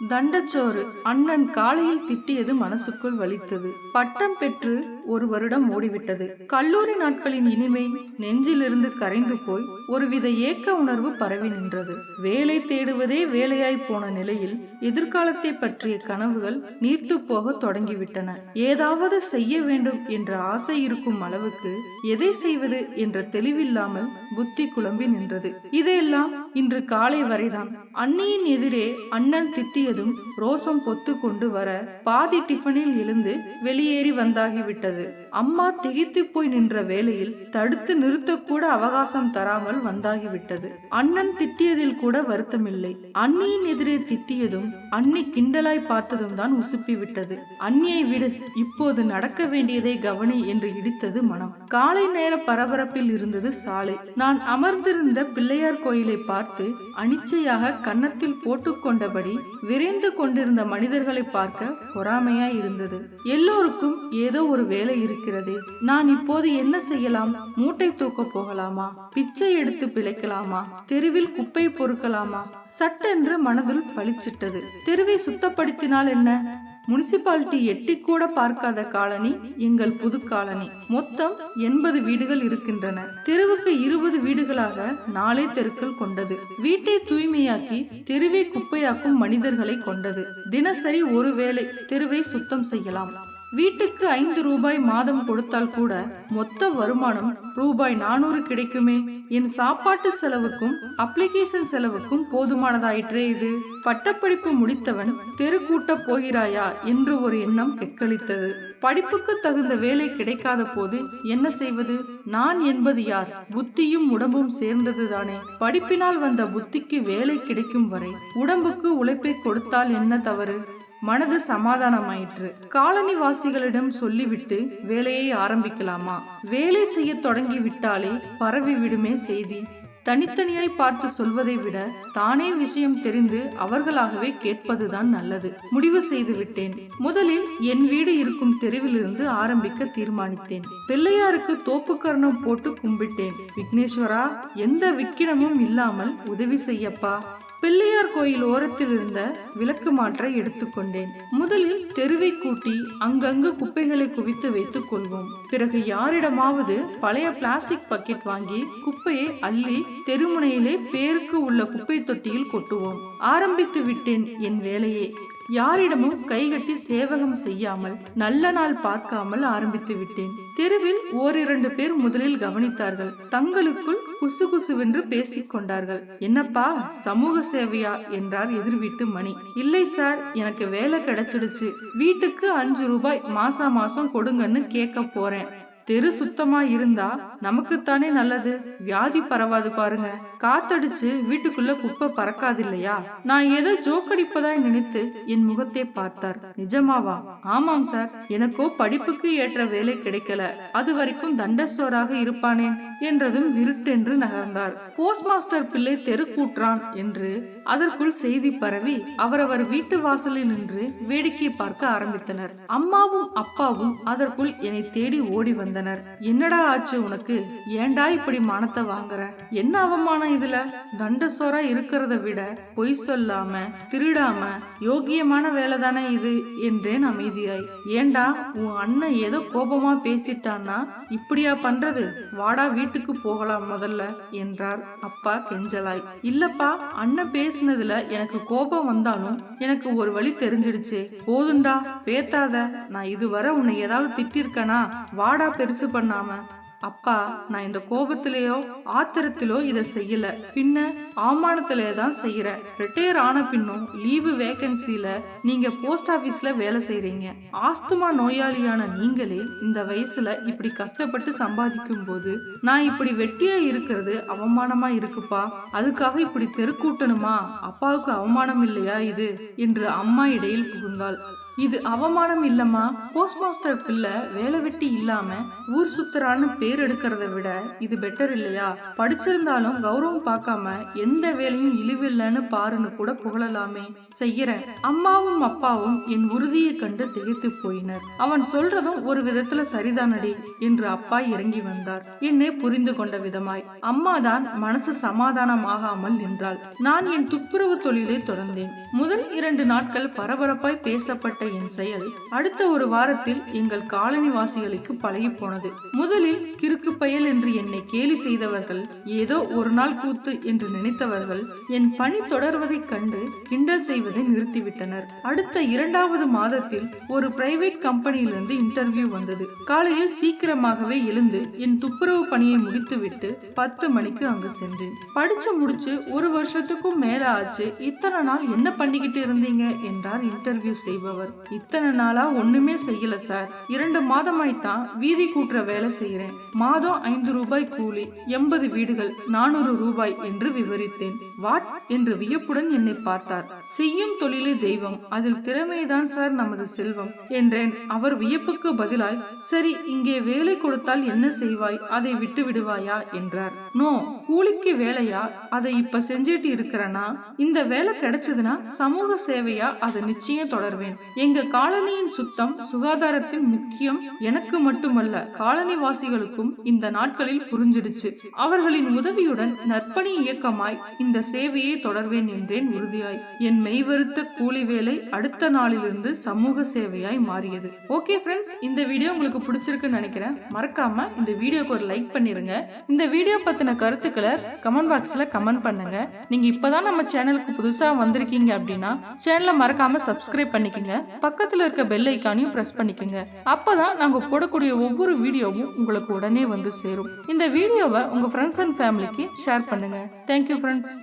தண்டச்சோறு அண்ணன் காலையில் திட்டியது மனசுக்குள் வலித்தது. பட்டம் பெற்று ஒரு வருடம் ஓடிவிட்டது. கல்லூரி நாட்களின் இனிமை நெஞ்சிலிருந்து கரைந்து போய் ஒருவித ஏக்க உணர்வு பரவி நின்றது. வேலை தேடுவதே வேலையாய் போன நிலையில் எதிர்காலத்தை பற்றிய கனவுகள் நீர்த்து போக தொடங்கிவிட்டன. ஏதாவது செய்ய வேண்டும் என்ற ஆசை இருக்கும் அளவுக்கு எதை செய்வது என்ற தெளிவில்லாமல் புத்தி குழம்பி நின்றது. இதையெல்லாம் இன்று காலை வரைதான். அண்ணியின் எதிரே அண்ணன் திட்டியதும் ரோசம் பொத்து கொண்டு வர பாதி டிஃபனில் எழுந்து வெளியேறி வந்தாகிவிட்டது. அம்மா திகைத்து போய் நின்ற வேளையில் தடுத்து நிறுத்தக்கூட அவகாசம் தராமல் வந்தாகிவிட்டது. அண்ணன் திட்டியதில் கூட வருத்தமில்லை. அண்ணியின் எதிரே திட்டியதும் அண்ணி கிண்டலாய் பார்த்ததும் தான் உசுப்பி விட்டது அண்ணியை விடு இப்போது நடக்க வேண்டியதை கவனி என்று இடித்தது மனம். காலை நேர பரபரப்பில் இருந்தது சாலை. நான் அமர்ந்திருந்த பிள்ளையார் கோயிலை பார்த்து அனிச்சையாக கன்னத்தில் போட்டுக்கொண்டபடி விரைந்து கொண்டிருந்த மனிதர்களை பார்க்க பொறாமையா இருந்தது. எல்லோருக்கும் ஏதோ ஒரு வேலை இருக்கிறதே. நான் இப்போது என்ன செய்யலாம்? மூட்டை தூக்க போகலாமா? பிச்சை எடுத்து பிழைக்கலாமா? தெருவில் குப்பை பொறுக்கலாமா? சட்டென்று மனதில் பளிச்சிட்டது. தெருவை சுத்தப்படுத்தினால் என்ன? முனிசிபாலிட்டி எட்டி கூட பார்க்காத காலனி எங்கள் புது காலனி. மொத்தம் எண்பது வீடுகள் இருக்கின்றன. தெருவுக்கு இருபது வீடுகளாக நாலே தெருக்கள் கொண்டது. வீட்டை தூய்மையாக்கி தெருவை குப்பையாக்கும் மனிதர்களை கொண்டது. தினசரி ஒருவேளை தெருவை சுத்தம் செய்யலாம். வீட்டுக்கு ஐந்து ரூபாய் மாதம் கொடுத்தால் கூட மொத்த வருமானம் ரூபாய் நானூறு கிடைக்குமே. என் சாப்பாட்டு செலவுக்கும் அப்ளிகேஷன் செலவுக்கும் போதுமானதாயிற்றே இது. பட்டப்படிப்பு முடித்தவன் தெரு கூட்ட போகிறாயா என்று ஒரு எண்ணம் கெக்களித்தது. படிப்புக்கு தகுந்த வேலை கிடைக்காத போது என்ன செய்வது? நான் என்பது யார்? புத்தியும் உடம்பும் சேர்ந்ததுதானே படிப்பினால் வந்த புத்திக்கு வேலை கிடைக்கும் வரை உடம்புக்கு உழைப்பை கொடுத்தால் என்ன தவறு? மனது சமாதானமாயிற்று. காலனி வாசிகளிடம் சொல்லிவிட்டு வேலையை ஆரம்பிக்கலாமா? வேலை செய்ய தொடங்கி விட்டாலே பரவி விடுமே செய்தி. தனித்தனியாய் பார்த்து சொல்வதை விட தானே விஷயம் தெரிந்து அவர்களாகவே கேட்பதுதான் நல்லது. முடிவு செய்து விட்டேன் முதலில் என் வீடு இருக்கும் தெருவிலிருந்து ஆரம்பிக்க தீர்மானித்தேன். பிள்ளையாருக்கு தோப்புக்கரணம் போட்டு கும்பிட்டேன். விக்னேஸ்வரா எந்த விக்கிரமும் இல்லாமல் உதவி செய்யப்பா. பிள்ளையார் கோயில் ஓரத்தில் இருந்த விளக்கு மாற்றை எடுத்துக்கொண்டேன் முதலில் தெருவை கூட்டி அங்கங்கு குப்பைகளை குவித்து வைத்துக் கொள்வோம். பிறகு யாரிடமாவது பழைய பிளாஸ்டிக் பக்கெட் வாங்கி குப்பையை அள்ளி தெருமுனையிலே பேருக்கு உள்ள குப்பை தொட்டியில் கொட்டுவோம். ஆரம்பித்து விட்டேன் என் வேலையை. யாரிடமும் கைகட்டி சேவகம் செய்யாமல் நல்ல நாள் பார்க்காமல் ஆரம்பித்து விட்டேன். தெருவில் ஓரிரண்டு பேர் முதலில் கவனித்தார்கள். தங்களுக்குள் குசு குசுவென்று பேசிக் கொண்டார்கள். என்னப்பா சமூக சேவையா? என்றார் எதிர் வீட்டு மணி. இல்லை சார் எனக்கு வேலை கிடைச்சிடுச்சு. வீட்டுக்கு அஞ்சு ரூபாய் மாசா மாசம் கொடுங்கன்னு கேட்க போறேன். தெரு சுத்தமா இருந்தா நமக்குத்தானே நல்லது. வியாதி பரவாது பாருங்க. காத்தடிச்சு வீட்டுக்குள்ள குப்பை பறக்காது இல்லையா நான் ஏதோ ஜோக்கடிப்பதாய் நினைத்து என் முகத்தை பார்த்தார். நிஜமாவா? ஆமாம் சார். எனக்கோ படிப்புக்கு ஏற்ற வேலை கிடைக்கல. அது வரைக்கும் தண்டசோராக இருப்பானேன். என்றதும் விருட்டென்று நகர்ந்தார். போஸ்ட் மாஸ்டர் பிள்ளை தெரு கூற்றான் என்று அதற்குள் செய்தி பரவி அவரவர் வீட்டு வாசலில் நின்று வேடிக்கை பார்க்க ஆரம்பித்தனர். அம்மாவும் அப்பாவும் அதற்குள் என்னை தேடி ஓடி வந்தனர். என்னடா ஆச்சு உனக்கு? ஏன்டா இப்படி மானத்தை வாங்குற? என்ன அவமானம் இதுல? தண்டசோரா இருக்கிறத விட பொய் சொல்லாம திருடாம யோகியமான வேலை தானே இது? என்றேன் அமைதியாய். ஏண்டா உன் அண்ணன் ஏதோ கோபமா பேசிட்டான்னா இப்படியா பண்றது? வாடா வீட்டு வீட்டுக்கு போகலாம் முதல்ல என்றார் அப்பா கெஞ்சலாய். இல்லப்பா அண்ணன் பேசினதுல எனக்கு கோபம் வந்தாலும் எனக்கு ஒரு வழி தெரிஞ்சிடுச்சு. போதுண்டா பேத்தாத நான் இதுவரை உன்னை ஏதாவது திட்டிருக்கனா? வாடா பெருசு பண்ணாம. அப்பா நான் இந்த கோபத்திலேயோ ஆத்திரத்திலோ இதை செய்யல. பின்ன அவமானத்திலே தான் செய்யறேன். ரிட்டையர் ஆன பின்னும் லீவு வேகன்சில நீங்க போஸ்ட் ஆபீஸ்ல வேலை செய்றீங்க. ஆஸ்துமா நோயாளியான நீங்களே இந்த வயசுல இப்படி கஷ்டப்பட்டு சம்பாதிக்கும் போது நான் இப்படி வெட்டியா இருக்கிறது அவமானமா இருக்குப்பா. அதுக்காக இப்படி தெருக்கூட்டணுமா? அப்பாவுக்கு அவமானம் இல்லையா இது? என்று அம்மா இடையில் புகுந்தாள். இது அவமானம் இல்லம்மா. போஸ்ட் மாஸ்டர் பிள்ளை வேலை வெட்டி இல்லாம ஊர் சுத்துறான்னு பேர் எடுக்கிறத விட இது பெட்டர் இல்லையா? படிச்சிருந்தாலும் கௌரவம் பார்க்காம எந்த வேலையும் இழிவில்லைன்னு பாருன்னு கூட புகழலாமே. செய்யறேன். அம்மாவும் அப்பாவும் என் உறுதியை கண்டு திகைத்து போயினர். அவன் சொல்றதும் ஒரு விதத்துல சரிதானடி என்று அப்பா இறங்கி வந்தார். என்னை புரிந்து கொண்ட விதமாய். அம்மாதான் மனசு சமாதானம் ஆகாமல் நின்றாள். நான் என் துப்புரவு தொழிலை தொடர்ந்தேன். முதல் இரண்டு நாட்கள் பரபரப்பாய் பேசப்பட்ட என் செயல் அடுத்த ஒரு வாரத்தில் எங்கள் காலனிவாசிகளுக்கு பழகி போனது முதலில் கிறுக்கு பயல் என்று என்னை கேலி செய்தவர்கள் ஏதோ ஒரு நாள் கூத்து என்று நினைத்தவர்கள் என் பணி தொடர்வதைக் கண்டு கிண்டல் செய்வதை நிறுத்திவிட்டனர். அடுத்த இரண்டாவது மாதத்தில் ஒரு பிரைவேட் கம்பெனியிலிருந்து இன்டர்வியூ வந்தது. காலையில் சீக்கிரமாகவே எழுந்து என் துப்புரவு பணியை முடித்துவிட்டு பத்து மணிக்கு அங்கு சென்றேன். படிச்சு முடிச்சு ஒரு வருஷத்துக்கும் மேல ஆச்சு இத்தனை நாள் என்ன பண்ணிக்கிட்டு இருந்தீங்க? என்றார் இன்டர்வியூ செய்பவர். இத்தனை நாளா ஒண்ணுமே செய்யல சார். இரண்டு மாதமாய்த்தான் வீதி கூட்டுற வேலை செய்யறேன் மாதம் ஐந்து ரூபாய் கூலி எண்பது வீடுகள் நானூறு ரூபாய் என்று விவரித்தேன். வாட்? என்று வியப்புடன் என்னை பார்த்தார். செய்யும் தொழிலே தெய்வம். அதில் திறமைதான் சார் நமது செல்வம் என்றேன். அவர் வியப்புக்கு பதிலாய் சரி இங்கே வேலை கொடுத்தால் என்ன செய்வாய்? அதை விட்டு விடுவாயா? என்றார். நோ கூலிக்கு வேலையா? அதை இப்ப செஞ்சிட்டு இருக்கிறனா? இந்த வேலை கிடைச்சதுன்னா சமூக சேவையா? அதை நிச்சயம் தொடர்வேன். எங்க காலனியின் சுத்தம் சுகாதாரத்தின் முக்கியம் எனக்கு மட்டுமல்ல காலனி வாசிகளுக்கும் இந்த நாட்களில் புரிஞ்சிடுச்சு. அவர்களின் உதவியுடன் நற்பணி இயக்கமாய் இந்த சேவையை தொடர்வேன் என்றேன் உறுதியாய். என் மெய்வருத்த கூலி வேலை அடுத்த நாளிலிருந்து சமூக சேவையாய் மாறியது. ஓகே ஃப்ரெண்ட்ஸ் இந்த வீடியோ உங்களுக்கு பிடிச்சிருக்குன்னு நினைக்கிறேன். மறக்காம இந்த வீடியோக்கு ஒரு லைக் பண்ணிருங்க. இந்த வீடியோ பத்தின கருத்துக்களை கமெண்ட் பாக்ஸ்ல கமெண்ட் பண்ணுங்க. நீங்க இப்பதான் நம்ம சேனலுக்கு புதுசா வந்திருக்கீங்க அப்படின்னா சேனலை மறக்காம சப்ஸ்கிரைப் பண்ணிக்கோங்க. பக்கத்தில் இருக்க பெல் ஐக்கானையும் ப்ரெஸ் பண்ணிக்கோங்க. அப்போதான் நாங்கள் போடக்கூடிய ஒவ்வொரு வீடியோவும் உங்களுக்கு உடனே வந்து சேரும். இந்த வீடியோவை உங்கள் ஃப்ரெண்ட்ஸ் அண்ட் ஃபேமிலிக்கு ஷேர் பண்ணுங்க. Thank you friends